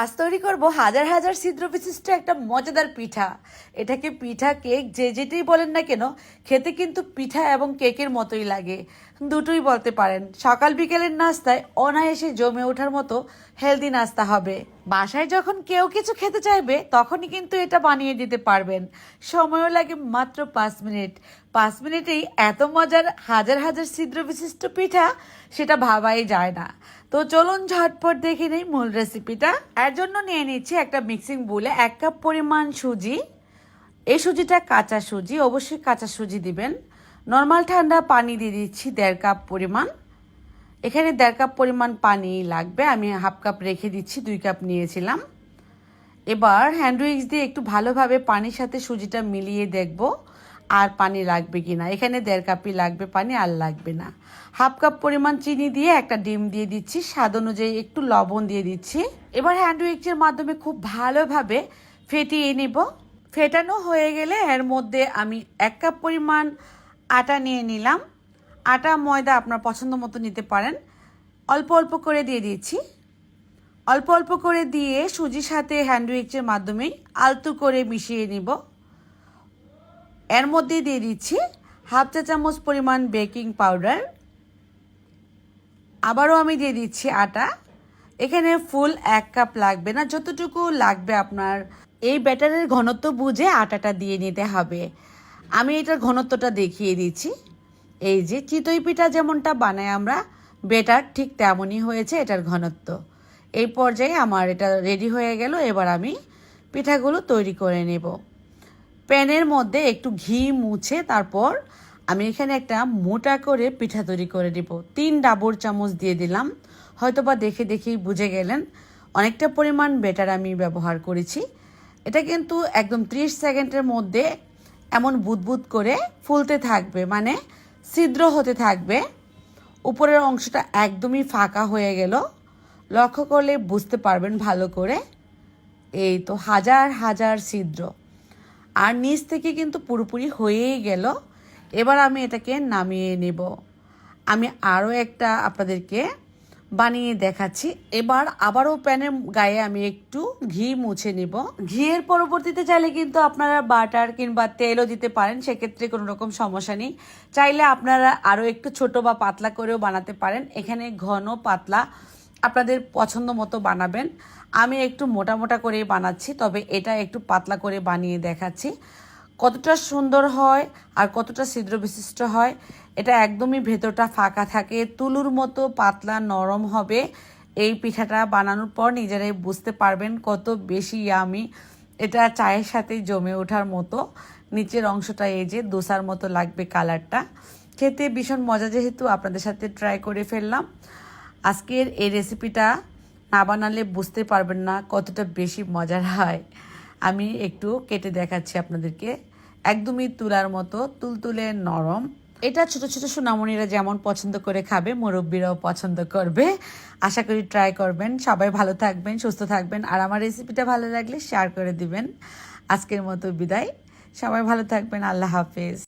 আজ তৈরি করব হাজার হাজার ছিদ্র বিশিষ্ট একটা মজাদার পিঠা। এটাকে পিঠা কেক যে যেটাই বলেন না কেন, খেতে কিন্তু পিঠা এবং কেকের মতোই লাগে। দুটোই বলতে পারেন। সকাল বিকেলের নাস্তায় অনায়াসে জমে ওঠার মতো হেলদি নাস্তা হবে। বাসায় যখন কেউ কিছু খেতে চাইবে, তখনই কিন্তু এটা বানিয়ে দিতে পারবেন। সময়ও লাগে মাত্র পাঁচ মিনিট। পাঁচ মিনিটেই এত মজার হাজার হাজার ছিদ্র বিশিষ্ট পিঠা সেটা ভাবাই যায় না। তো চলুন ঝটপট দেখে নেই মূল রেসিপিটা এর জন্য নিয়ে নিচ্ছি একটা মিক্সিং বুলে এক কাপ পরিমাণ সুজি। এই সুজিটা কাঁচা সুজি, অবশ্যই কাঁচা সুজি দিবেন। নর্মাল ঠান্ডা পানি দিয়ে দিচ্ছি দেড় কাপ পরিমাণ। এখানে দেড় কাপ পরিমাণ পানি লাগবে, আমি হাফ কাপ রেখে দিচ্ছি, দুই কাপ নিয়েছিলাম। এবার হ্যান্ড উইক্স দিয়ে একটু ভালোভাবে পানির সাথে সুজিটা মিলিয়ে দেখব। আর পানি লাগবে কি না? এখানে দেড় কাপই লাগবে পানি, আর লাগবে না। হাফ কাপ পরিমাণ চিনি দিয়ে একটা ডিম দিয়ে দিচ্ছি। স্বাদ অনুযায়ী একটু লবণ দিয়ে দিচ্ছি। এবার হ্যান্ড মাধ্যমে খুব ভালোভাবে ফেটিয়ে নেব। ফেটানো হয়ে গেলে এর মধ্যে আমি এক কাপ পরিমাণ আটা নিয়ে নিলাম। আটা, ময়দা আপনার পছন্দ মতো নিতে পারেন। অল্প অল্প করে দিয়ে দিচ্ছি। অল্প অল্প করে দিয়ে সুজির সাথে হ্যান্ডউইচের মাধ্যমে আলতু করে মিশিয়ে নিব। এর মধ্যে দিয়ে দিচ্ছি হাফ চা চামচ পরিমাণ বেকিং পাউডার। আবারও আমি দিয়ে দিচ্ছি আটা। এখানে ফুল এক কাপ লাগবে না, যতটুকু লাগবে আপনার। এই ব্যাটারের ঘনত্ব বুঝে আটাটা দিয়ে নিতে হবে। আমি এটার ঘনত্বটা দেখিয়ে দিচ্ছি। এই যে চিতই পিঠা যেমনটা বানাই আমরা, বেটার ঠিক তেমনই হয়েছে এটার ঘনত্ব। এই পর্যায়ে আমার এটা রেডি হয়ে গেল, এবার আমি পিঠাগুলো তৈরি করে নেব। প্যানের মধ্যে একটু ঘি মুছে তারপর আমি এখানে একটা মোটা করে পিঠা তৈরি করে দিব। তিন ডাবর চামচ দিয়ে দিলাম। হয়তোবা দেখে দেখেই বুঝে গেলেন অনেকটা পরিমাণ বেটার আমি ব্যবহার করেছি। এটা কিন্তু একদম ত্রিশ সেকেন্ডের মধ্যে এমন বুদবুদ করে ফুলতে থাকবে মানে ছিদ্র হতে থাকবে। উপরের অংশটা একদমই ফাঁকা হয়ে গেল। লক্ষ্য করলে বুঝতে পারবেন ভালো করে। এই তো হাজার হাজার ছিদ্র। আর নিচ থেকে কিন্তু পুরোপুরি হয়েই গেল। এবার আমি এটাকে নামিয়ে নেব। আমি আরও একটা আপনাদেরকে বানিয়ে দেখাচ্ছি। এবার আবারও প্যানের গায়ে আমি একটু ঘি মুছে নিব। ঘিয়ের পরবর্তীতে চাইলে কিন্তু আপনারা বাটার কিংবা তেলও দিতে পারেন। সেক্ষেত্রে কোনো রকম সমস্যা নেই। চাইলে আপনারা আরও একটু ছোট বা পাতলা করেও বানাতে পারেন। এখানে ঘন পাতলা আপনাদের পছন্দ মতো বানাবেন। আমি একটু মোটা মোটা করেই বানাচ্ছি, তবে এটা একটু পাতলা করে বানিয়ে দেখাচ্ছি। কতটা সুন্দর হয় আর কতটা ছিদ্র বিশিষ্ট হয়, এটা একদমই ভেতরটা ফাঁকা থাকে, তুলুর মতো পাতলা নরম হবে। এই পিঠাটা বানানোর পর নিজেরাই বুঝতে পারবেন কত বেশি আমি এটা চায়ের সাথে জমে ওঠার মতো, নিচের অংশটা এই যে দোসার মতো লাগবে কালারটা খেতে ভীষণ মজা, যেহেতু আপনাদের সাথে ট্রাই করে ফেললাম। আজকের এই রেসিপিটা না বানালে বুঝতে পারবেন না কতটা বেশি মজার হয়। আমি একটু কেটে দেখাচ্ছি আপনাদেরকে। একদমই তুলার মতো, তুলতুলে নরম। এটা ছোট ছোট সোনামণিরা যেমন পছন্দ করে খাবে, মুরব্বীরাও পছন্দ করবে। আশা করি ট্রাই করবেন। সবাই ভালো থাকবেন, সুস্থ থাকবেন। আর আমার রেসিপিটা ভালো লাগলে শেয়ার করে দিবেন। আজকের মতো বিদায়। সবাই ভালো থাকবেন। আল্লাহ হাফেজ।